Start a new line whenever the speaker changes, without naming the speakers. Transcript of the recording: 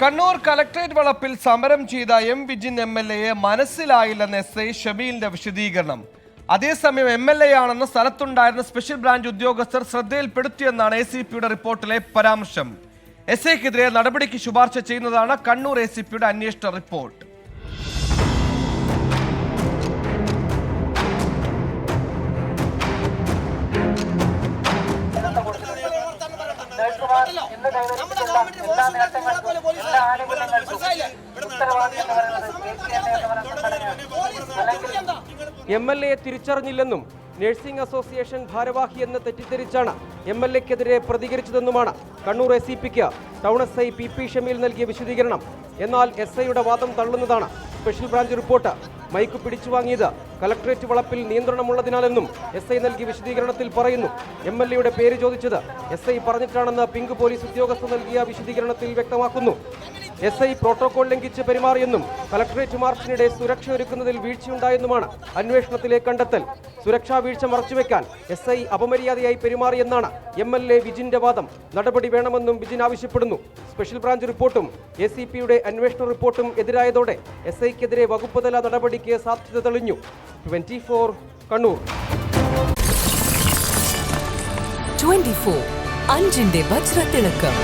Kannur collectorate വളപ്പിൽ സമരം ചെയ്ത എം വിജിൻ എം എൽ എയെ മനസ്സിലായില്ലെന്ന് എസ് ഐ ഷമീലിന്റെ വിശദീകരണം. അതേസമയം എം എൽ എ ആണെന്ന് സ്ഥലത്തുണ്ടായിരുന്ന സ്പെഷ്യൽ ബ്രാഞ്ച് ഉദ്യോഗസ്ഥർ ശ്രദ്ധയിൽപ്പെടുത്തിയെന്നാണ് എ സി പിയുടെ റിപ്പോർട്ടിലെ പരാമർശം. എസ് ഐക്കെതിരെ നടപടിക്ക് ശുപാർശ ചെയ്യുന്നതാണ് കണ്ണൂർ എ സി പിയുടെ അന്വേഷണ റിപ്പോർട്ട്.
എ
എം എൽ എയെ തിരിച്ചറിഞ്ഞില്ലെന്നും നഴ്സിംഗ് അസോസിയേഷൻ ഭാരവാഹി എന്ന് തെറ്റിദ്ധരിച്ചാണ് എം എൽ എക്കെതിരെ പ്രതികരിച്ചതെന്നുമാണ്. Kannur S E pick town S I P P Shameel നൽകിയ വിശദീകരണം. എന്നാൽ എസ് ഐയുടെ വാദം തള്ളുന്നതാണ്. സ്പെഷ്യൽ ബ്രാഞ്ച് റിപ്പോർട്ട് മൈക്ക് പിടിച്ചു വാങ്ങിയത് കലക്ട്രേറ്റ് വളപ്പിൽ നിയന്ത്രണമുള്ളതിനാലെന്നും എസ് ഐ നൽകിയ വിശദീകരണത്തിൽ പറയുന്നു. എം എൽ എയുടെ പേര് ചോദിച്ചത് എസ് ഐ പറഞ്ഞിട്ടാണെന്ന് പിങ്ക് പോലീസ് ഉദ്യോഗസ്ഥർ നൽകിയ വിശദീകരണത്തിൽ വ്യക്തമാക്കുന്നു. എസ് ഐ പ്രോട്ടോകോൾ ലംഘിച്ച് പെരുമാറിയെന്നും കലക്ടറേറ്റ് മാർച്ചിനിടെ സുരക്ഷ ഒരുക്കുന്നതിൽ വീഴ്ചയുണ്ടായെന്നുമാണ് അന്വേഷണത്തിലെ കണ്ടെത്തൽ. സുരക്ഷാ വീഴ്ച മറച്ചുവെക്കാൻ എസ് ഐ അപമര്യാദയായി പെരുമാറിയെന്നാണ് എം എൽ എ വിജിന്റെ വാദം. നടപടി വേണമെന്നും വിജിൻ ആവശ്യപ്പെടുന്നു. സ്പെഷ്യൽ ബ്രാഞ്ച് റിപ്പോർട്ടും എ സി പിയുടെ അന്വേഷണ റിപ്പോർട്ടും എതിരായതോടെ എസ് ഐക്കെതിരെ വകുപ്പുതല നടപടിക്ക് സാധ്യത തെളിഞ്ഞു. Twenty four Kannur.
24 അഞ്ചിന്റെ വജ്രത്തിളക്കം.